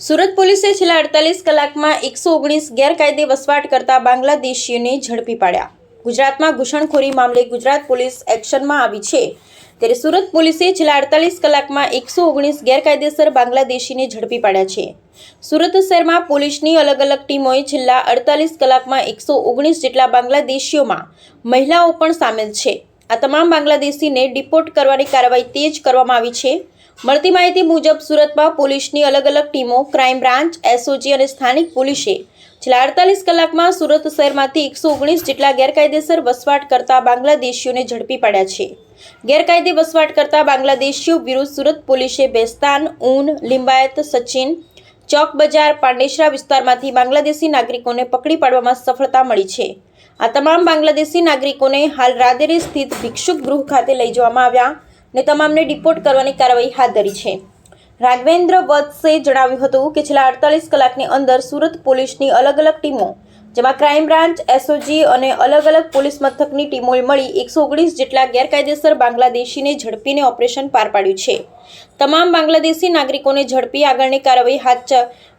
સુરત પોલીસે છેલ્લા અડતાલીસ કલાકમાં એકસો ઓગણીસ ગેરકાયદે વસવાટ કરતા બાંગ્લાદેશીઓને ઝડપી પાડ્યા. ગુજરાતમાં ઘૂસણખોરી મામલે ગુજરાત પોલીસ એક્શનમાં આવી છે. ત્યારે સુરત પોલીસે છેલ્લા અડતાલીસ કલાકમાં એકસો ઓગણીસ ગેરકાયદેસર બાંગ્લાદેશીને ઝડપી પાડ્યા છે. સુરત શહેરમાં પોલીસની અલગ અલગ ટીમોએ છેલ્લા અડતાલીસ કલાકમાં એકસો ઓગણીસ જેટલા બાંગ્લાદેશીઓમાં મહિલાઓ પણ સામેલ છે. આ તમામ બાંગ્લાદેશીને ડિપોર્ટ કરવાની કાર્યવાહી તેજ કરવામાં આવી છે. મળતી માહિતી મુજબ સુરતમાં પોલીસની અલગ અલગ ટીમો, ક્રાઇમ બ્રાન્ચ, એસઓજી અને સ્થાનિક પોલીસે છેલ્લા અડતાલીસ કલાકમાં સુરત શહેરમાંથી એકસો ઓગણીસ જેટલા ગેરકાયદેસર વસવાટ કરતા બાંગ્લાદેશીઓને ઝડપી પાડ્યા છે. ગેરકાયદે વસવાટ કરતા બાંગ્લાદેશીઓ વિરુદ્ધ સુરત પોલીસે બેસ્તાન, ઊન, લિંબાયત, સચિન, ચોક બજાર, પાંડેસરા વિસ્તારમાંથી બાંગ્લાદેશી નાગરિકોને પકડી પાડવામાં સફળતા મળી છે. આ તમામ બાંગ્લાદેશી નાગરિકોને હાલ રાદેરી સ્થિત ભિક્ષુક ગૃહ ખાતે લઈ જવામાં આવ્યા ને તમામને ડિપોર્ટ કરવાની કાર્યવાહી હાથ ધરી છે. રાઘવેન્દ્ર વત્સે જણાવ્યું હતું કે છેલ્લા અડતાલીસ કલાકની અંદર સુરત પોલીસની અલગ અલગ ટીમો, જેમાં ક્રાઇમ બ્રાન્ચ, એસઓજી અને અલગ અલગ પોલીસ મથકની ટીમોએ મળી એકસો ઓગણીસ જેટલા ગેરકાયદેસર બાંગ્લાદેશીને ઝડપીને ઓપરેશન પાર પાડ્યું છે. તમામ બાંગ્લાદેશી નાગરિકોને ઝડપી આગળની કાર્યવાહી હાથ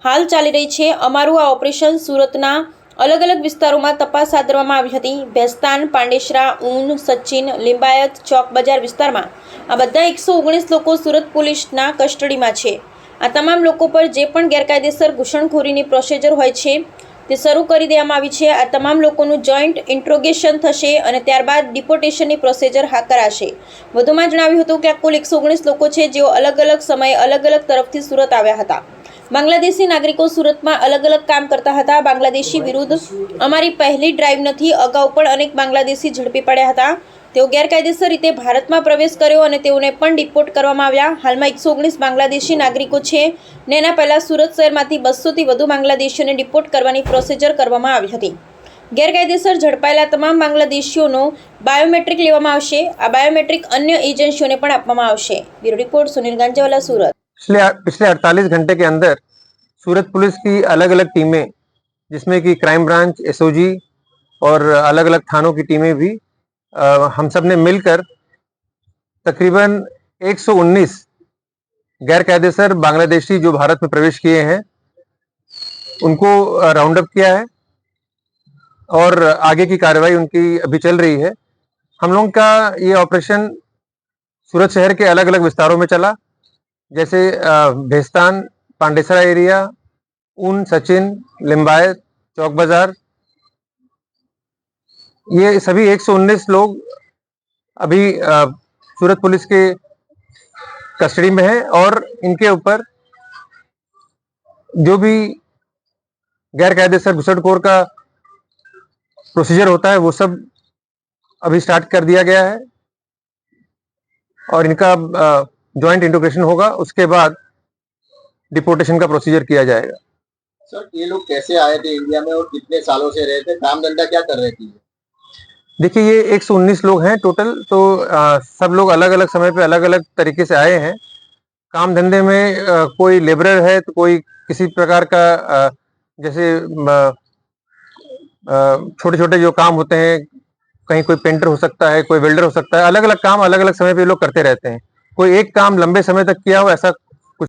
હાલ ચાલી રહી છે. અમારું આ ઓપરેશન સુરતના અલગ અલગ વિસ્તારોમાં તપાસ હાથ ધરવામાં આવી હતી. ભેસ્તાન, પાંડેસરા, ઊન, સચિન, લિંબાયત ચોક બજાર વિસ્તારમાં આ બધા એકસો ઓગણીસ લોકો સુરત પોલીસના કસ્ટડીમાં છે. આ તમામ લોકો પર જે પણ ગેરકાયદેસર ઘૂસણખોરીની પ્રોસિજર હોય છે, તે શરૂ કરી દેવામાં આવી છે. આ તમામ લોકોનું જોઈન્ટ ઇન્ટ્રોગેશન થશે અને ત્યારબાદ ડિપોર્ટેશનની પ્રોસિજર હા કરાશે વધુમાં જણાવ્યું હતું કે આ કુલ એકસો ઓગણીસ લોકો છે, જેઓ અલગ અલગ સમયે અલગ અલગ તરફથી સુરત આવ્યા હતા. બાંગ્લાદેશી નાગરિકો સુરતમાં અલગ અલગ કામ કરતા હતા. બાંગ્લાદેશી વિરુદ્ધ અમારી પહેલી ડ્રાઈવ નથી. અગાઉ પણ અનેક બાંગ્લાદેશી ઝડપી પડ્યા હતા. તેઓ ગેરકાયદેસર રીતે ભારતમાં પ્રવેશ કર્યો અને તેઓને પણ ડિપોર્ટ કરવામાં આવ્યા. હાલમાં એકસો ઓગણીસ બાંગ્લાદેશી નાગરિકો છે ને એના પહેલાં સુરત શહેરમાંથી બસોથી વધુ બાંગ્લાદેશીઓને ડિપોર્ટ કરવાની પ્રોસિજર કરવામાં આવી હતી. ગેરકાયદેસર ઝડપાયેલા તમામ બાંગ્લાદેશીઓનો બાયોમેટ્રિક લેવામાં આવશે. આ બાયોમેટ્રિક અન્ય એજન્સીઓને પણ આપવામાં આવશે. Bureau report Sunil Ganjewala, Surat. पिछले पिछले 48 घंटे के अंदर सूरत पुलिस की अलग अलग टीमें जिसमें कि क्राइम ब्रांच एसओजी और अलग अलग थानों की टीमें भी अ, हम सबने मिलकर तकरीबन 119 गैर कायदेसर बांग्लादेशी जो भारत में प्रवेश किए हैं उनको राउंड अप किया है और आगे की कार्रवाई उनकी अभी चल रही है। हम लोगों का ये ऑपरेशन सूरत शहर के अलग अलग विस्तारों में चला। जैसे भेस्तान, पांडेसरा एरिया, ऊन, सचिन, लिम्बायत, चौक बाज़ार, ये सभी 119 लोग अभी सूरत पुलिस के कस्टडी में है और इनके ऊपर जो भी गैर कायदेसर घुसड़खोर का प्रोसीजर होता है, वो सब अभी स्टार्ट कर दिया गया है। और इनका जॉइंट इंटोग्रेशन होगा उसके बाद डिपोर्टेशन का प्रोसीजर किया जाएगा। सर ये लोग कैसे आए थे इंडिया में और कितने सालों से रहे थे? काम धंधा क्या कर रहे थे? देखिए ये 119 लोग हैं टोटल तो अ, सब लोग अलग अलग समय पे अलग अलग तरीके से आए हैं। काम धंधे में अ, कोई लेबरर है तो कोई किसी प्रकार का अ, जैसे छोटे छोटे जो काम होते हैं कहीं कोई पेंटर हो सकता है कोई वेल्डर हो सकता है अलग अलग काम अलग अलग समय पे लोग करते रहते हैं। कोई एक काम लंबे समय तक किया हो ऐसा